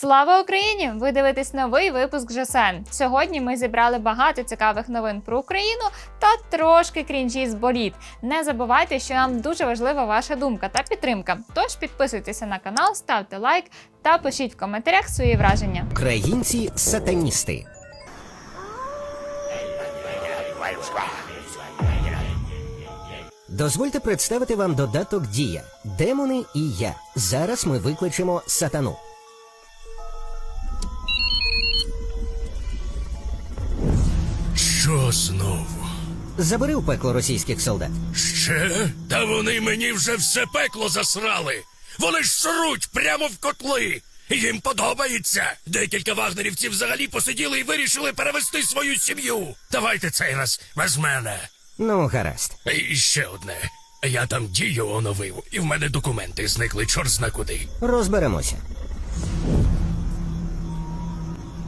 Слава Україні! Ви дивитесь новий випуск ЖСН. Сьогодні ми зібрали багато цікавих новин про Україну та трошки крінжі з боліт. Не забувайте, що нам дуже важлива ваша думка та підтримка. Тож підписуйтеся на канал, ставте лайк та пишіть в коментарях свої враження. Українці сатаністи. Дозвольте представити вам додаток Дія. Демони і я. Зараз ми викличемо сатану. Що знову? Забери у пекло російських солдат. Ще? Та вони мені вже все пекло засрали. Вони ж сруть прямо в котли. Їм подобається. Декілька вагнерівців взагалі посиділи і вирішили перевести свою сім'ю. Давайте цей раз без мене. Ну, гаразд. І ще одне. Я там дію оновив, і в мене документи зникли чорт зна куди. Розберемося.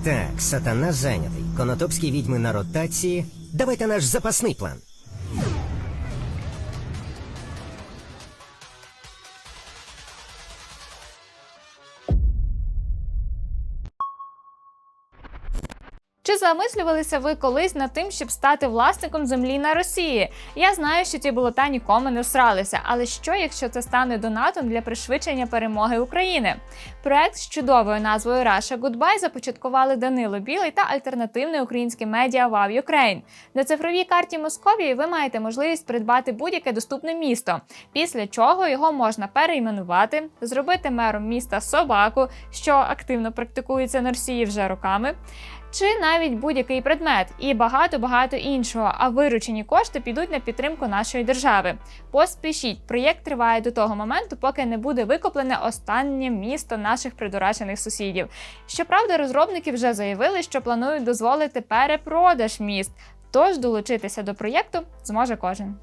Так, сатана зайнятий. Конотопські відьми на ротації. Давайте наш запасний план. Чи замислювалися ви колись над тим, щоб стати власником землі на Росії? Я знаю, що ті болота нікому не всралися, але що, якщо це стане донатом для пришвидшення перемоги України? Проект з чудовою назвою Russia Goodbye започаткували Данило Білий та альтернативне українське медіа Wow Ukraine. На цифровій карті Московії ви маєте можливість придбати будь-яке доступне місто, після чого його можна перейменувати, зробити мером міста собаку, що активно практикується на Росії вже роками чи навіть будь-який предмет, і багато багато іншого. А виручені кошти підуть на підтримку нашої держави. Поспішіть, проєкт триває до того моменту, поки не буде викуплене останнє місто наших придурачених сусідів. Щоправда, розробники вже заявили, що планують дозволити перепродаж міст. Тож долучитися до проєкту зможе кожен.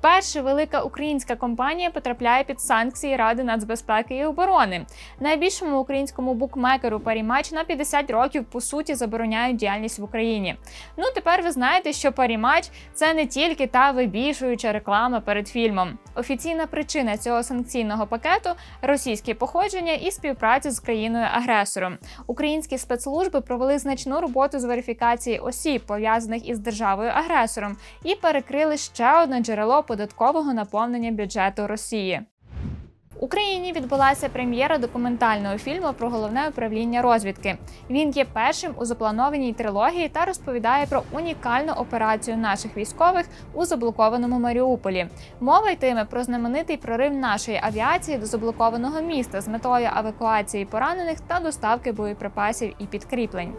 Перша велика українська компанія потрапляє під санкції Ради нацбезпеки і оборони. Найбільшому українському букмекеру Парімач на 50 років по суті забороняють діяльність в Україні. Ну тепер ви знаєте, що Парімач це не тільки та вибішуюча реклама перед фільмом. Офіційна причина цього санкційного пакету російське походження і співпраця з країною-агресором. Українські спецслужби провели значну роботу з верифікації осіб, пов'язаних із державою-агресором, і перекрили ще одне джерело податкового наповнення бюджету Росії. В Україні відбулася прем'єра документального фільму про головне управління розвідки. Він є першим у запланованій трилогії та розповідає про унікальну операцію наших військових у заблокованому Маріуполі. Мова йтиме про знаменитий прорив нашої авіації до заблокованого міста з метою евакуації поранених та доставки боєприпасів і підкріплень.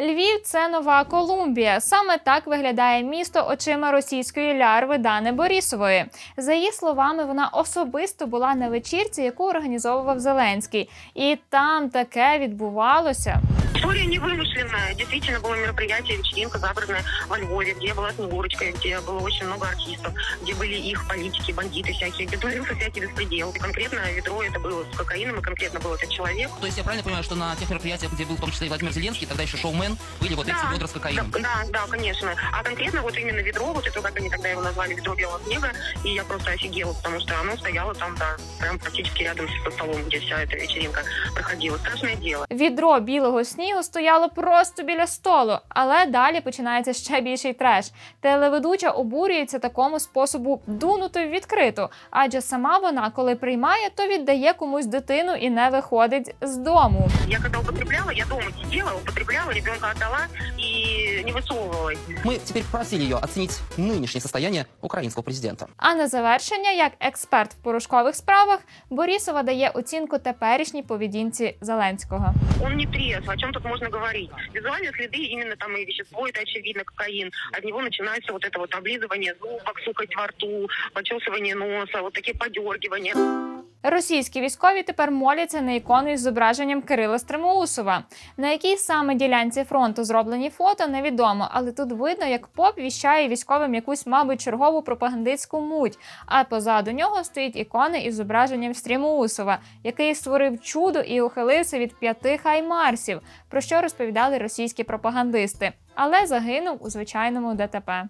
Львів це нова Колумбія. Саме так виглядає місто очима російської лярви Дани Борісової. За її словами, вона особисто була на вечірці, яку організовував Зеленський, і там таке відбувалося. История не вымышленная. Действительно было мероприятие, вечеринка загородная во Львове, где была Снегурочка, где было очень много артистов, где были их политики, бандиты всякие, где творился всякий беспредел. И конкретно ведро это было с кокаином, и конкретно был этот человек. То есть я правильно понимаю, что на тех мероприятиях, где был в том числе и Владимир Зеленский, тогда еще шоумен, были вот эти ведра с кокаином? Да, да, да, конечно. А конкретно вот именно ведро, вот это, как они тогда его назвали, ведро белого снега, и я просто офигела, потому что оно стояло там, да, прям практически рядом со столом, где вся эта вечеринка проходила. Страшное дело. Відро білого снігу стояло просто біля столу, але далі починається ще більший треш. Телеведуча обурюється такому способу дунути в відкриту, адже сама вона, коли приймає, то віддає комусь дитину і не виходить з дому. Я когда употребляла, я дома сидела, употребляла, ребенка отдала и не высовывалась. Мы теперь просили ее оценить нынешнее состояние украинского президента. А на завершення, як експерт в порошкових справах, Борісова дає оцінку теперішній поведінці Зеленського. Он не трезв, о чем тут можно говорить? Визуальные следы, именно там и вещество, это очевидно кокаин. От него начинается вот это вот облизывание зубок, сухость во рту, почесывание носа, вот такие подергивания. Російські військові тепер моляться на ікону із зображенням Кирила Стримоусова. На якій саме ділянці фронту зроблені фото, невідомо, але тут видно, як поп віщає військовим якусь, мабуть, чергову пропагандистську муть. А позаду нього стоїть ікона із зображенням Стрімоусова, який створив чудо і ухилився від п'яти хаймарсів, про що розповідали російські пропагандисти, але загинув у звичайному ДТП.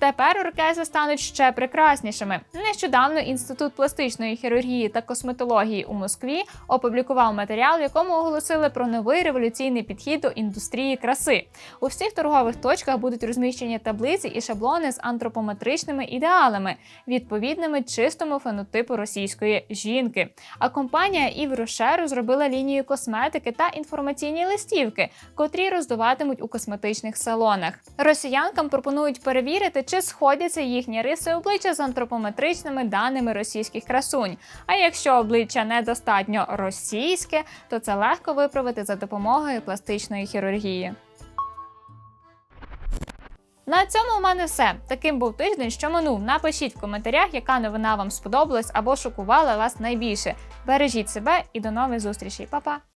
Тепер оркези стануть ще прекраснішими. Нещодавно інститут пластичної хірургії та косметології у Москві опублікував матеріал, в якому оголосили про новий революційний підхід до індустрії краси. У всіх торгових точках будуть розміщені таблиці і шаблони з антропометричними ідеалами, відповідними чистому фенотипу російської жінки. А компанія Ів Роше розробила лінію косметики та інформаційні листівки, котрі роздаватимуть у косметичних салонах. Росіянкам пропонують перевірити, чи сходяться їхні риси обличчя з антропометричними даними російських красунь. А якщо обличчя недостатньо російське, то це легко виправити за допомогою пластичної хірургії. На цьому в мене все. Таким був тиждень, що минув. Напишіть в коментарях, яка новина вам сподобалась або шокувала вас найбільше. Бережіть себе і до нових зустрічей. Па-па!